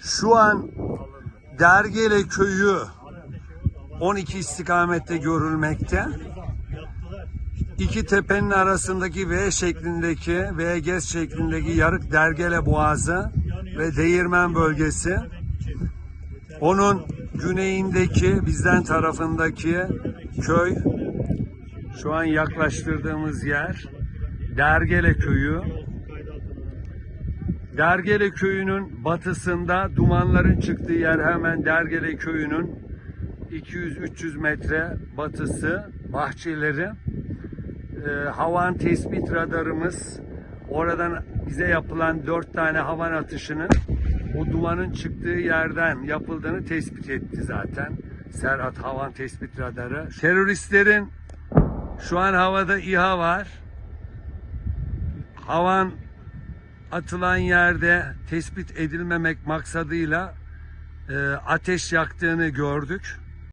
Şu an Dergele köyü 12 istikamette görülmekte. İki tepenin arasındaki V şeklindeki, VG şeklindeki yarık Dergele Boğazı ve Değirmen bölgesi. Onun güneyindeki, bizden tarafındaki köy, şu an yaklaştırdığımız yer Dergele köyü. Dergele köyünün batısında dumanların çıktığı yer hemen Dergele köyünün 200-300 metre batısı bahçeleri. Ee, havan tespit radarımız oradan bize yapılan dört tane havan atışının o dumanın çıktığı yerden yapıldığını tespit etti zaten. Serhat Havan Tespit Radarı. Teröristlerin şu an havada İHA var. Havan atılan yerde tespit edilmemek maksadıyla e, ateş yaktığını gördük.